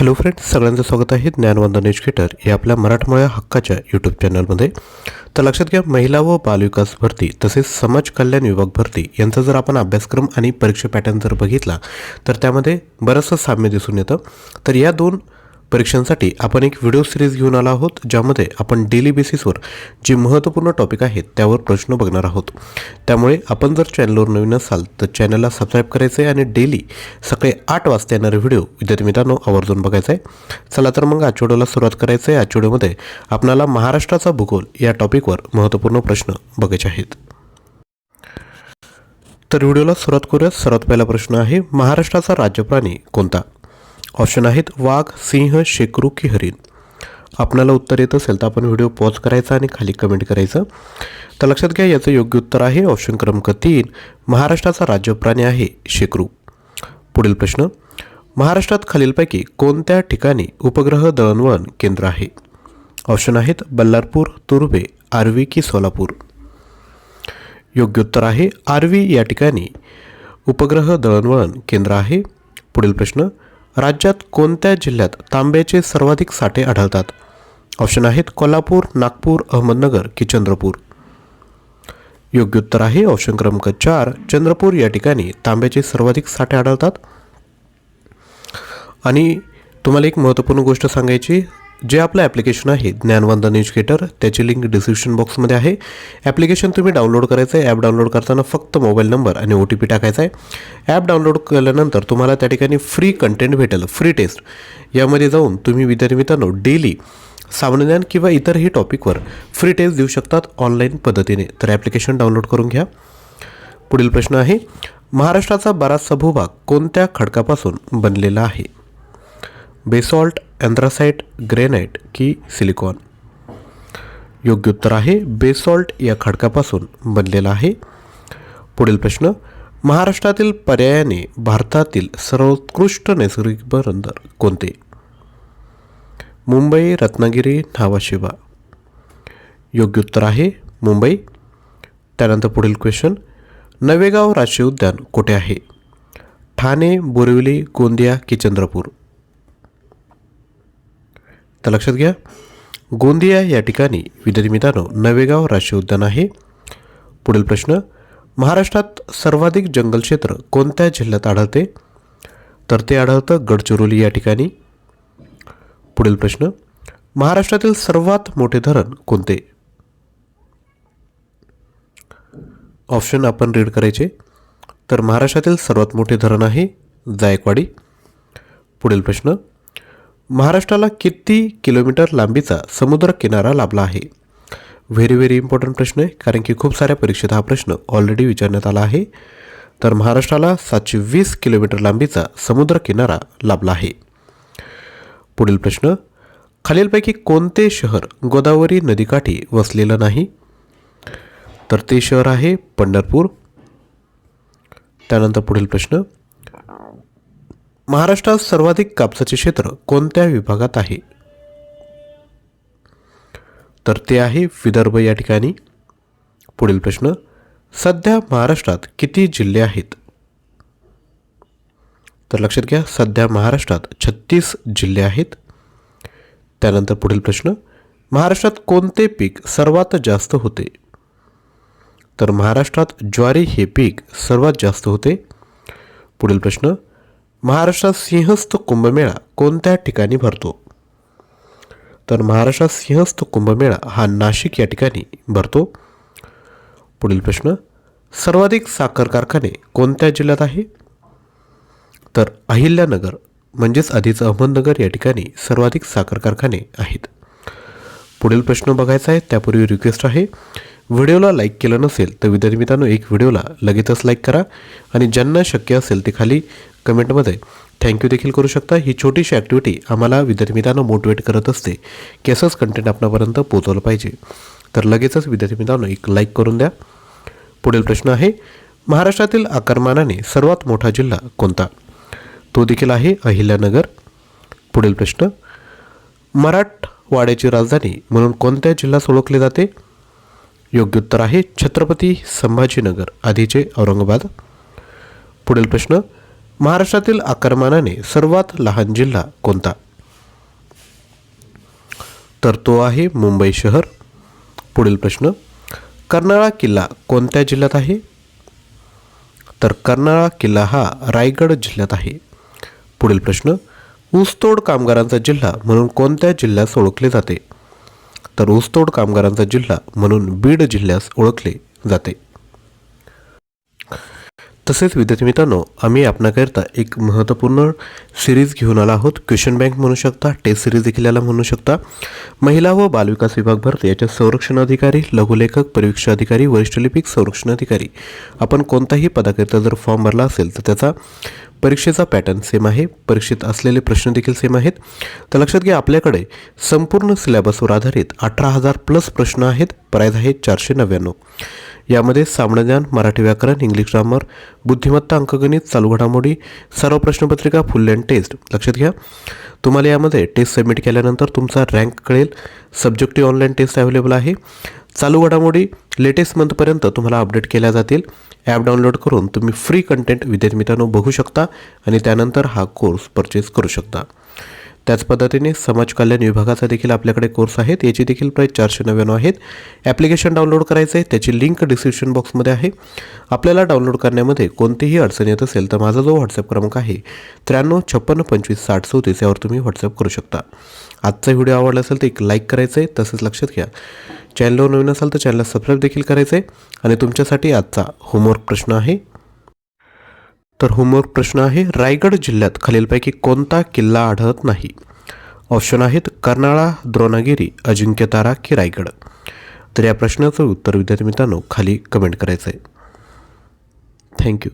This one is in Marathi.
हॅलो फ्रेंड्स सगळ्यांचं स्वागत आहे ज्ञानवंदन एज्युकेटर या आपल्या मराठमोळ्या हक्काच्या यूट्यूब चॅनलमध्ये तर लक्षात घ्या महिला व बालविकास भरती तसेच समाज कल्याण विभाग भरती यांचा जर आपण अभ्यासक्रम आणि परीक्षा पॅटर्न जर बघितला तर त्यामध्ये बरंचसं साम्य दिसून येतं. तर या दोन परीक्षांसाठी आपण एक व्हिडिओ सिरीज घेऊन आलो आहोत ज्यामध्ये आपण डेली बेसिसवर जे महत्त्वपूर्ण टॉपिक आहेत त्यावर प्रश्न बघणार आहोत. त्यामुळे आपण जर चॅनलवर नवीन असाल तर चॅनलला सबस्क्राईब करायचं आहे आणि डेली सकाळी आठ वाजता येणारे व्हिडिओ विद्यार्थी मित्रांनो आवर्जून बघायचा आहे चला तर मग आठवड्याला सुरुवात करायचं आहे आठवड्यामध्ये आपणाला आपल्याला महाराष्ट्राचा भूगोल या टॉपिकवर महत्त्वपूर्ण प्रश्न बघायचे आहेत. तर व्हिडिओला सुरुवात करूया. सर्वात पहिला प्रश्न आहे महाराष्ट्राचा राज्य प्राणी कोणता? ऑप्शन आहेत वाघ सिंह शेकरू की हरिण आपणाला उत्तर येत असेल तर आपण व्हिडिओ पॉज करायचा आणि खाली कमेंट करायचं. तर लक्षात घ्या याचं योग्य उत्तर आहे ऑप्शन क्रमांक तीन महाराष्ट्राचा राज्य प्राणी आहे शेकरू. पुढील प्रश्न महाराष्ट्रात खालीलपैकी कोणत्या ठिकाणी उपग्रह दळणवळण केंद्र आहे? ऑप्शन आहेत बल्लारपूर तुर्भे आर्वी की सोलापूर. योग्य उत्तर आहे आर्वी या ठिकाणी उपग्रह दळणवळण केंद्र आहे. पुढील प्रश्न राज्यात कोणत्या जिल्ह्यात तांब्याचे सर्वाधिक साठे आढळतात? ऑप्शन आहेत कोल्हापूर नागपूर अहमदनगर की चंद्रपूर. योग्य उत्तर आहे ऑप्शन क्रमांक चार चंद्रपूर. या ठिकाणी तांब्याचे सर्वाधिक साठे आढळतात. आणि तुम्हाला एक महत्त्वपूर्ण गोष्ट सांगायची जे आपलं ॲप्लिकेशन आहे ज्ञानवंदन एज्युकेटर त्याची लिंक डिस्क्रिप्शन बॉक्समध्ये आहे. ॲप्लिकेशन तुम्ही डाउनलोड करायचं आहे. ॲप डाउनलोड करताना फक्त मोबाईल नंबर आणि ओ टी पी टाकायचा आहे. ॲप डाउनलोड केल्यानंतर तुम्हाला त्या ठिकाणी फ्री कंटेंट भेटेल. फ्री टेस्ट यामध्ये जाऊन तुम्ही विद्यार्थी मित्रांनो डेली सामान्यज्ञान किंवा इतरही टॉपिकवर फ्री टेस्ट देऊ शकतात ऑनलाईन पद्धतीने. तर ॲप्लिकेशन डाउनलोड करून घ्या. पुढील प्रश्न आहे महाराष्ट्राचा बराचसा भूभाग कोणत्या खडकापासून बनलेला आहे? बेसॉल्ट अँथ्रासाइट ग्रेनाइट की सिलिकॉन. योग्य उत्तर आहे बेसॉल्ट या खडकापासून बनलेला आहे. पुढील प्रश्न महाराष्ट्रातील पर्यायाने भारतातील सर्वोत्कृष्ट नैसर्गिक बंदर कोणते? मुंबई रत्नागिरी न्हावाशिबा योग्य उत्तर आहे मुंबई. त्यानंतर पुढील क्वेश्चन नवेगाव राष्ट्रीय उद्यान कुठे आहे? ठाणे बोरिवली गोंदिया की चंद्रपूर? तर लक्षात घ्या. गोंदिया या ठिकाणी विद्यार्थी नवेगाव राष्ट्रीय उद्यान आहे. पुढील प्रश्न महाराष्ट्रात सर्वाधिक जंगल क्षेत्र कोणत्या जिल्ह्यात आढळते? तर ते आढळतं गडचिरोली या ठिकाणी. पुढील प्रश्न महाराष्ट्रातील सर्वात मोठे धरण कोणते? ऑप्शन आपण रीड करायचे. तर महाराष्ट्रातील सर्वात मोठे धरण आहे जायकवाडी. पुढील प्रश्न महाराष्ट्राला किती किलोमीटर लांबीचा समुद्र किनारा लाभला आहे? व्हेरी व्हेरी इम्पॉर्टंट प्रश्न आहे कारण की खूप साऱ्या परीक्षेत हा प्रश्न ऑलरेडी विचारण्यात आला आहे. तर महाराष्ट्राला सातशे वीस किलोमीटर लांबीचा समुद्र किनारा लाभला आहे. पुढील प्रश्न खालीलपैकी कोणते शहर गोदावरी नदीकाठी वसलेलं नाही? तर ते शहर आहे पंढरपूर. त्यानंतर पुढील प्रश्न महाराष्ट्रात सर्वाधिक कापसाचे क्षेत्र कोणत्या विभागात आहे? तर ते आहे विदर्भ या ठिकाणी. पुढील प्रश्न सध्या महाराष्ट्रात किती जिल्हे आहेत? तर लक्षात घ्या सध्या महाराष्ट्रात छत्तीस जिल्हे आहेत. त्यानंतर पुढील प्रश्न महाराष्ट्रात कोणते पीक सर्वात जास्त होते? तर महाराष्ट्रात ज्वारी हे पीक सर्वात जास्त होते. पुढील प्रश्न महाराष्ट्रात सिंहस्थ कुंभमेळा कोणत्या ठिकाणी भरतो? तर महाराष्ट्रात सिंहस्थ कुंभमेळा हा नाशिक या ठिकाणी भरतो. पुढील प्रश्न सर्वाधिक साखर कारखाने कोणत्या जिल्ह्यात आहे? तर अहिल्यानगर म्हणजेच आधीचं अहमदनगर या ठिकाणी सर्वाधिक साखर कारखाने आहेत. पुढील प्रश्न बघायचा आहे त्यापूर्वी रिक्वेस्ट आहे व्हिडिओला लाईक केलं नसेल तर विद्यार्थी मित्रांनो एक व्हिडिओला लगेचच लाईक करा आणि ज्यांना शक्य असेल ते खाली कमेंटमध्ये. थँक्यू देखील करू शकता. ही छोटीशी ॲक्टिव्हिटी आम्हाला विद्यार्थी मित्रांनो मोटिवेट करत असते. की असंच कंटेंट आपणापर्यंत पोहोचवलं पाहिजे. तर लगेचच विद्यार्थी मित्रांनो एक लाईक करून द्या. पुढील प्रश्न आहे महाराष्ट्रातील आकारमानाने सर्वात मोठा जिल्हा कोणता? तो देखील आहे अहिल्यानगर. पुढील प्रश्न मराठवाड्याची राजधानी म्हणून कोणत्या जिल्ह्यास ओळखले जाते? योग्य उत्तर आहे छत्रपती संभाजीनगर आधीचे औरंगाबाद. पुढील प्रश्न महाराष्ट्रातील आकारमानाने सर्वात लहान जिल्हा कोणता? तर तो आहे मुंबई शहर. पुढील प्रश्न. कर्नाळा किल्ला कोणत्या जिल्ह्यात आहे? तर कर्नाळा किल्ला हा रायगड जिल्ह्यात आहे. पुढील प्रश्न. ऊसतोड कामगारांचा जिल्हा म्हणून कोणत्या जिल्ह्यास ओळखले जाते? तर ऊसतोड कामगारांचा जिल्हा म्हणून बीड जिल्ह्यास ओळखले जाते. तसेच विद्यार्थी मित्रांनो आम्ही आपणाकरिता एक महत्त्वपूर्ण सिरीज घेऊन आला आहोत. क्वेश्चन बँक म्हणू शकता टेस्ट सिरीज देखील याला म्हणू शकता. महिला व बालविकास विभाग भरती. याच्या संरक्षण अधिकारी लघुलेखक परीक्षा अधिकारी वरिष्ठ लिपिक संरक्षण अधिकारी. आपण कोणताही पदाकरिता जर फॉर्म भरला असेल तर त्याचा परीक्षेचा पॅटर्न सेम आहे परीक्षेत असलेले प्रश्न देखील सेम आहेत. तर लक्षात घ्या आपल्याकडे संपूर्ण सिलेबसवर आधारित अठरा हजार प्लस प्रश्न आहेत. प्राईज आहे चारशे नव्याण्णव. यामध्ये सामनाज्ञान मराठी व्याकरण इंग्लिश ग्रामर बुद्धिमत्ता अंकगणित चालू घडामोडी सर्व प्रश्नपत्रिका फुल अँड टेस्ट लक्षात घ्या. तुम्हाला यामध्ये टेस्ट सबमिट केल्यानंतर तुमचा रँक कळेल. सब्जेक्टिव्ह ऑनलाईन टेस्ट अवेलेबल आहे. चालू घडामोडी लेटेस्ट मंथपर्यंत तुम्हाला अपडेट केल्या जातील. ॲप डाउनलोड करून तुम्ही फ्री कंटेंट विद्यार्थी मित्रांनो बघू शकता आणि त्यानंतर हा कोर्स परचेस करू शकता. त्याच पद्धतीने समाज कल्याण विभागाचा देखील आपल्याकडे कोर्स आहेत. याची देखील प्राईस चारशे नव्याण्णव आहेत. ॲप्लिकेशन डाउनलोड करायचं आहे. त्याची लिंक डिस्क्रिप्शन बॉक्समध्ये आहे. आपल्याला डाउनलोड करण्यामध्ये कोणतीही अडचण येत असेल तर माझा जो व्हॉट्सअप क्रमांक आहे त्र्याण्णव छप्पन्न पंचवीस साठ चौतीस यावर तुम्ही व्हॉट्सअप करू शकता. आजचा व्हिडिओ आवडला असेल तर एक लाईक करायचं आहे तसंच लक्षात घ्या. चॅनलवर नवीन असाल तर चॅनलला सबस्क्राईब देखील करायचं आहे आणि तुमच्यासाठी आजचा होमवर्क प्रश्न आहे. तर होमवर्क प्रश्न आहे रायगड जिल्ह्यात खालीलपैकी कोणता किल्ला आढळत नाही? ऑप्शन आहेत कर्नाळा द्रोणागिरी अजिंक्यतारा की रायगड. तर या प्रश्नाचं उत्तर विद्यार्थी मित्रांनो खाली कमेंट करायचं आहे थँक्यू